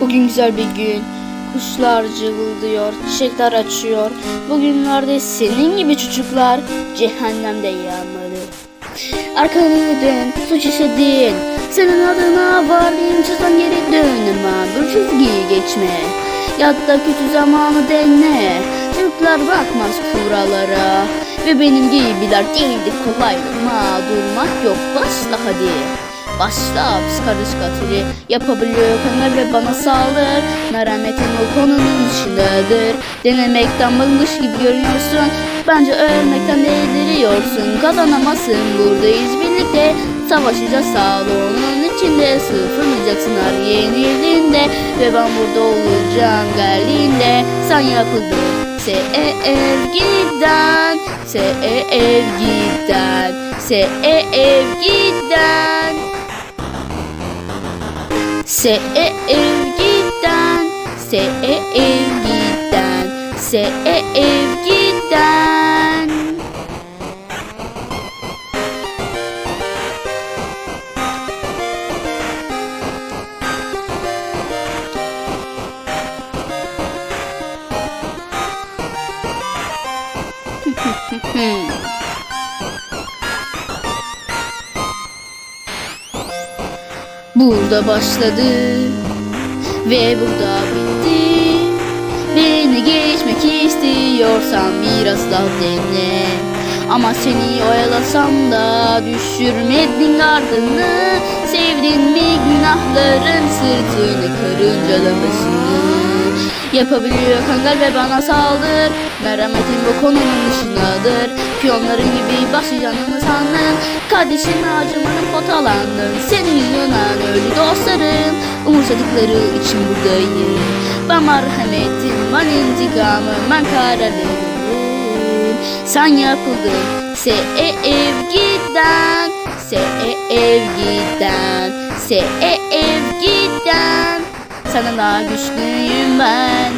Bugün güzel bir gün. Kuşlar cıvıldıyor, çiçekler açıyor. Bugünlerde senin gibi çocuklar cehennemde yanmalı. Arkanı dön, suç işledin. Senin adına varlığın çizden geri dönme. Bu çizgiyi geçme. Ya da kötü zamanı dene. Çocuklar bakmaz kurallara. Ve benim gibiler değildi kolay. Ma durmak yok, başla hadi. Başla psikolojik katili yapabiliyor kanlar ve bana saldır. Merhametin o konunun içindedir. Denemekten bıkmış gibi görünüyorsun. Bence ölmekten deliriyorsun. Kazanamazsın. Buradayız birlikte. Savaşacağız. Salonun içinde Sıfırlayacaksın her yenildiğinde Ve ben burada olacağım geldiğinde. Sen yapıldın Sev giden. Sev sevgiden e sevgiden e sevgiden e Hmm. Burada başladı ve burada bitti. Beni geçmek istiyorsan biraz daha dene Ama seni oyalasam da düşürmedin ardını Sevdin mi günahların sırtını karıncalamasını Yapabiliyor. Kangal ve bana saldır. Merhametin bu konunun dışındadır. Piyonların gibi başlayacağını mı sandın. Kardeşime acımanın potalandın Senin yüzünden öldü dostlarım. Umursadıkları için buradayım. Ben merhametim, ben intikamım, ben kararlıyım Sen yapıldın Sev giden Sev giden Sev giden Sana daha güçlüyüm ben